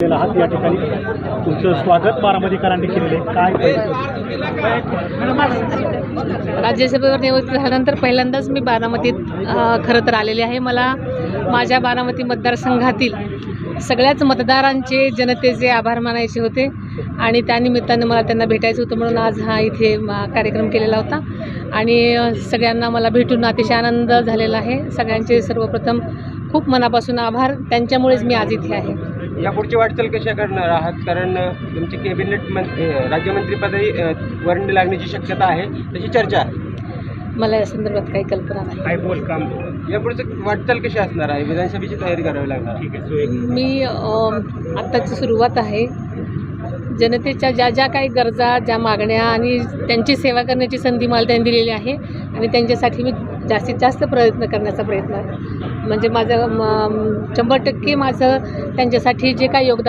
आहात या ठिकाणी. तुमचं स्वागत बारामतीकरांनी केलेलं आहे. काय राज्यसभेवर निवृत्त झाल्यानंतर पहिल्यांदाच मी बारामतीत खरं तर आलेले आहे. मला माझ्या बारामती मतदारसंघातील सगळ्याच मतदारांचे जनतेचे आभार मानायचे होते आणि त्यानिमित्तानं मला त्यांना भेटायचं होतं म्हणून आज हा इथे कार्यक्रम केलेला होता. आणि सगळ्यांना मला भेटून अतिशय आनंद झालेला आहे. सगळ्यांचे सर्वप्रथम खूप मनापासून आभार. त्यांच्यामुळेच मी आज इथे आहे. यापुढची वाटचाल कशा करणार आहात? कारण तुमची कॅबिनेट मं अ, राज्यमंत्रीपदही अ, वर्णी लागण्याची शक्यता आहे त्याची चर्चा आहे. मला या संदर्भात काही कल्पना नाही. काय बोल काम यापुढचं वाटचाल कशी असणार आहे? विधानसभेची तयारी करावी लागणार. ठीक आहे मी आत्ताची सुरुवात आहे. जनतेच्या ज्या ज्या काही गरजा ज्या मागण्या आणि त्यांची सेवा करण्याची संधी मला त्यांनी दिलेली आहे आणि त्यांच्यासाठी मी जास्तीत जास्त प्रयत्न करण्याचा प्रयत्न म्हणजे माझं म, शंभर टक्के माझं त्यांच्यासाठी जे काही योगदान